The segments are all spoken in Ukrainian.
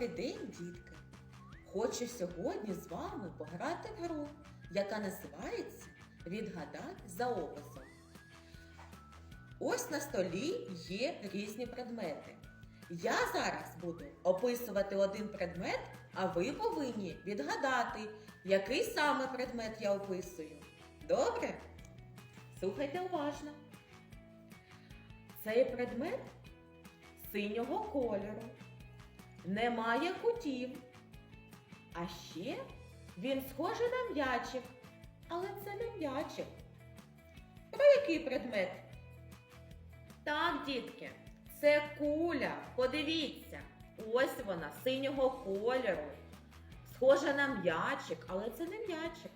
Добрий день, дітки! Хочу сьогодні з вами пограти в гру, яка називається Відгадати за описом. Ось на столі є різні предмети. Я зараз буду описувати один предмет, а ви повинні відгадати, який саме предмет я описую. Добре? Слухайте уважно. Цей предмет синього кольору, не має кутів. А ще він схожий на м'ячик, але це не м'ячик. Про який предмет? Так, дітки, це куля. Подивіться, ось вона синього кольору. Схожа на м'ячик, але це не м'ячик.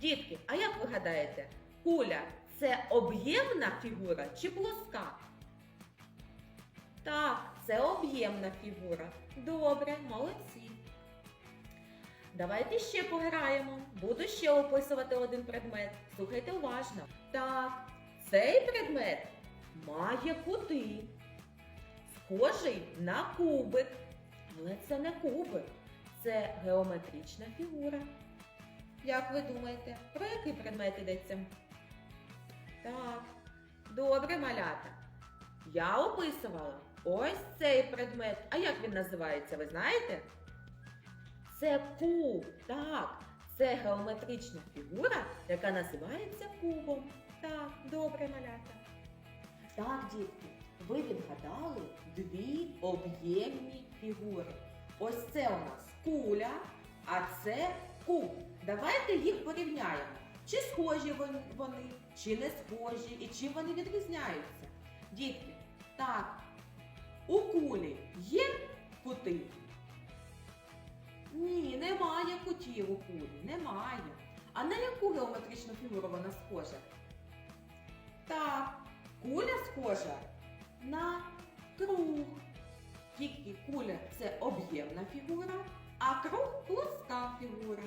Дітки, а як ви гадаєте, куля це об'ємна фігура чи плоска? Так, це об'ємна фігура. Добре, молодці. Давайте ще пограємо. Буду ще описувати один предмет. Слухайте уважно. Так, цей предмет має кути. Схожий на кубик. Але це не кубик, це геометрична фігура. Як ви думаєте, про який предмет йдеться? Так, добре, малята. Я описувала ось цей предмет. А як він називається, ви знаєте? Це куб. Так, це геометрична фігура, яка називається кубом. Так, добре, малята. Так, дітки, ви відгадали дві об'ємні фігури. Ось це у нас куля, а це куб. Давайте їх порівняємо. Чи схожі вони- чи не схожі, і чим вони відрізняються. Дітки, так, у кулі є кути? Ні, немає кутів у кулі, немає. А на яку геометричну фігуру вона схожа? Так, куля схожа на круг. Тільки куля це об'ємна фігура, а круг плоска фігура.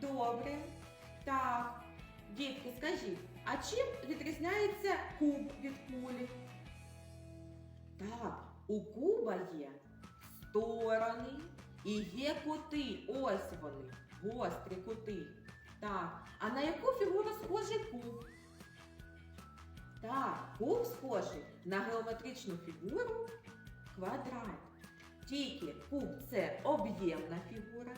Добре. Так. Дітки, скажіть, а чим відрізняється куб від кулі? Так, у куба є сторони і є кути. Ось вони, гострі кути. Так, а на яку фігуру схожий куб? Так, куб схожий на геометричну фігуру квадрат. Тільки куб це об'ємна фігура.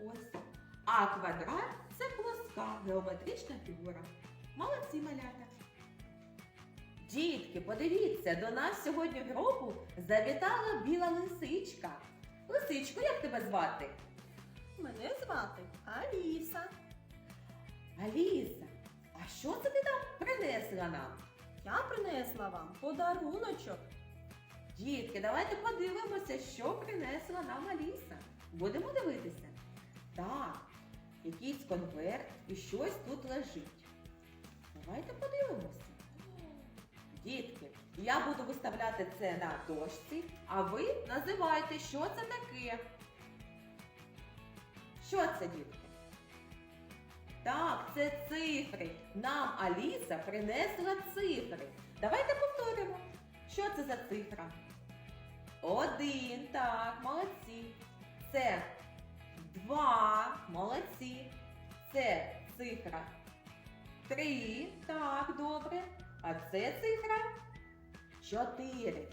Ось. А квадрат це плоска геометрична фігура. Молодці малята. Дітки, подивіться, до нас сьогодні в групу завітала біла лисичка. Лисичко, як тебе звати? Мене звати Аліса. Аліса, а що це ти там принесла нам? Я принесла вам подаруночок. Дітки, давайте подивимося, що принесла нам Аліса. Будемо дивитися. Так, якийсь конверт і щось тут лежить. Давайте подивимося. Дітки, я буду виставляти це на дошці, а ви називайте, що це таке. Що це, дітки? Так, це цифри. Нам Аліса принесла цифри. Давайте повторимо. Що це за цифра? Один, так, молодці. Це два, молодці. Це цифра три, так, добре. А це цифра чотири.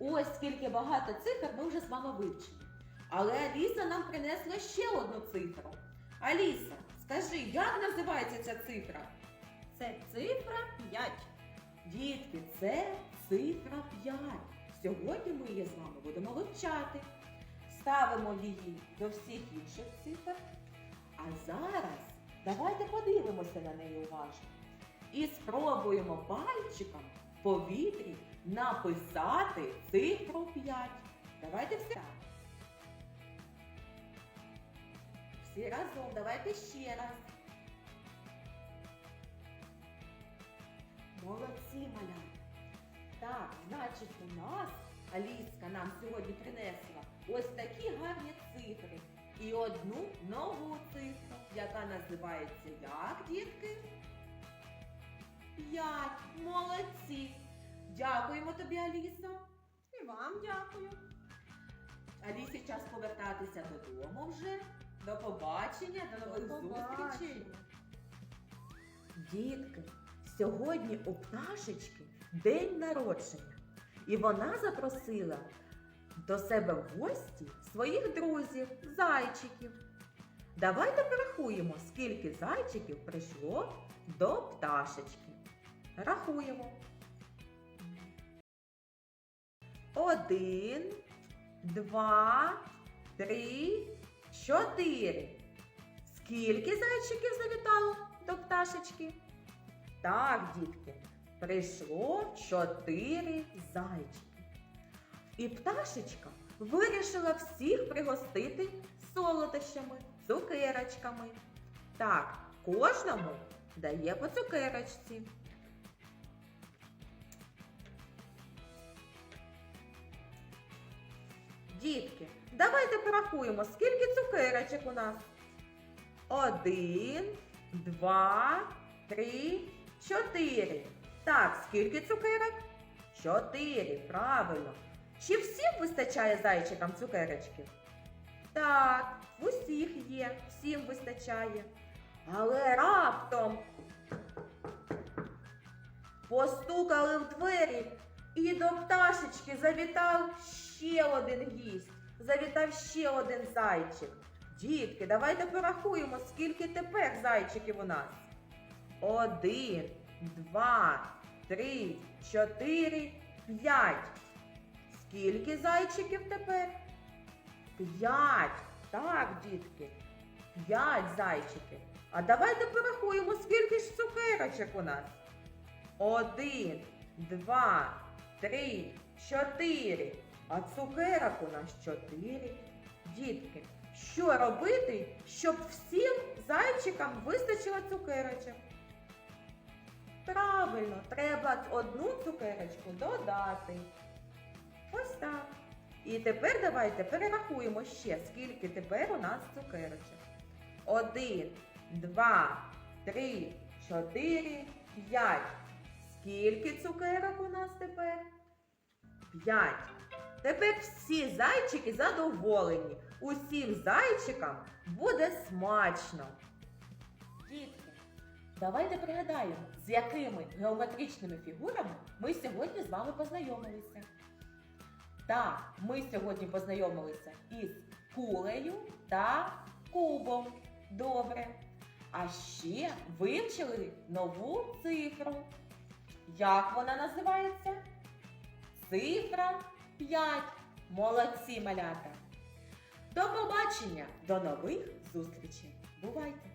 Ось скільки багато цифр ми вже з вами вивчили. Але Аліса нам принесла ще одну цифру. Аліса, скажи, як називається ця цифра? Це цифра 5. Дітки, це цифра 5. Сьогодні ми її з вами будемо вивчати. Ставимо її до всіх інших цифр. А зараз давайте подивимося на неї уважно. І спробуємо пальчиком в повітрі написати цифру 5. Давайте так. Всі разом, давайте ще раз. Молодці, малята. Так, значить, у нас Аліска нам сьогодні принесла ось такі гарні цифри. І одну нову цифру, яка називається як, дітки? П'ять. Молодці. Дякуємо тобі, Аліса. І вам дякую. Алісі час повертатися додому вже. До побачення, до нових зустрічей. Дітки, сьогодні у пташечки день народження. І вона запросила до себе в гості своїх друзів, зайчиків. Давайте порахуємо, скільки зайчиків прийшло до пташечки. Рахуємо. Один, два, три, чотири. Скільки зайчиків завітало до пташечки? Так, дітки, прийшло чотири зайчики. І пташечка вирішила всіх пригостити солодощами, цукерочками. Так, кожному дає по цукерочці. Дітки, давайте порахуємо, скільки цукерочок у нас. Один, два, три, чотири. Так, скільки цукерок? Чотири, правильно. Чи всім вистачає зайчикам цукерочки? Так, усіх є, всім вистачає. Але раптом постукали в двері, і до пташечки завітав ще один гість. Завітав ще один зайчик. Дітки, давайте порахуємо, скільки тепер зайчиків у нас. Один, два, три, чотири, п'ять. Скільки зайчиків тепер? П'ять. Так, дітки. П'ять зайчиків. А давайте порахуємо, скільки ж цукерочок у нас. Один, два, три, чотири. А цукерок у нас чотири. Дітки, що робити, щоб всім зайчикам вистачило цукерочок? Правильно, треба одну цукерочку додати. Ось так. І тепер давайте перерахуємо ще, скільки тепер у нас цукерочок. Один, два, три, чотири, п'ять. Скільки цукерок у нас тепер? П'ять. Тепер всі зайчики задоволені. Усім зайчикам буде смачно. Дітки, давайте пригадаємо, з якими геометричними фігурами ми сьогодні з вами познайомилися. Так, ми сьогодні познайомилися із кулею та кубом. Добре. А ще вивчили нову цифру. Як вона називається? Цифра 5. Молодці малята. До побачення, до нових зустрічей. Бувайте!